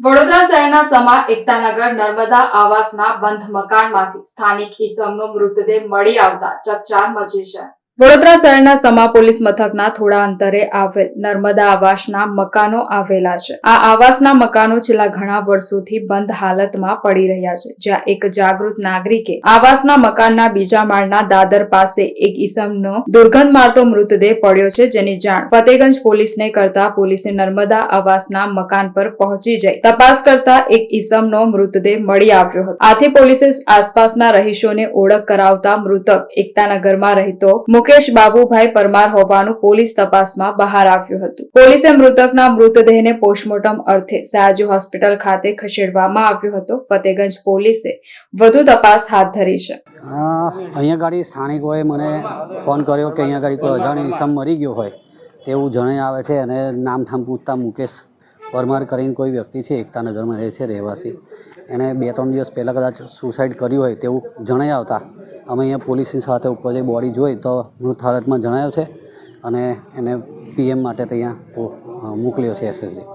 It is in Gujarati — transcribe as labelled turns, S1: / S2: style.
S1: વડોદરા શહેરના સમા એકતાનગર નર્મદા આવાસના બંધ મકાનમાંથી સ્થાનિક ઈસમનો મૃતદેહ મળી આવતા ચકચાર મચી છે. વડોદરા શહેરના સમા પોલીસ મથકના થોડા અંતરે આવેલ નર્મદા આવાસના મકાનો આવેલા છે. આ આવાસના મકાનો છેલ્લા ઘણા વર્ષોથી બંધ હાલતમાં પડી રહ્યા છે. જ્યાં એક જાગૃત નાગરિકે આવાસના મકાનના બીજા માળના દાદર પાસે એક ઈસમનો દુર્ગંધ મારતો મૃતદેહ પડ્યો છે જેની જાણ ફતેગંજ પોલીસને કરતા પોલીસે નર્મદા આવાસના મકાન પર પહોંચી જઈ તપાસ કરતા એક ઈસમનો મૃતદેહ મળી આવ્યો હતો. આથી પોલીસે આસપાસના રહીશોને ઓળખ કરાવતા મૃતક એકતાનગરમાં રહેતો મુકેશ બાબુભાઈ પરમાર હોવાનું પોલીસ તપાસમાં બહાર આવ્યું હતું. પોલીસે મૃતકના મૃતદેહને પોસ્ટમોર્ટમ અર્થે સયાજી હોસ્પિટલ ખાતે ખસેડવામાં આવ્યો હતો. ફતેગંજ પોલીસે વધુ તપાસ હાથ ધરી છે.
S2: અહીંયા ગાડી સ્થાનિકોએ મને ફોન કર્યો કે અહીંયા ગાડી કોઈ અજાણી ઇસમ મરી ગયો હોય તેવું જણાઈ આવે છે અને નામઠામ પૂછતા મુકેશ પરમાર કરીને કોઈ વ્યક્તિ છે, એકતાનગરમાં રહે છે, રહેવાસી. એણે બે ત્રણ દિવસ પહેલાં કદાચ સુસાઇડ કર્યું હોય તેવું જણાઈ આવતા અમે અહીંયા પોલીસની સાથે ઉપર જે બોડી જોઈ તો મૃત હાલતમાં જણાયો છે અને એને પીએમ માટે ત્યાં મોકલ્યો છે એસએસજી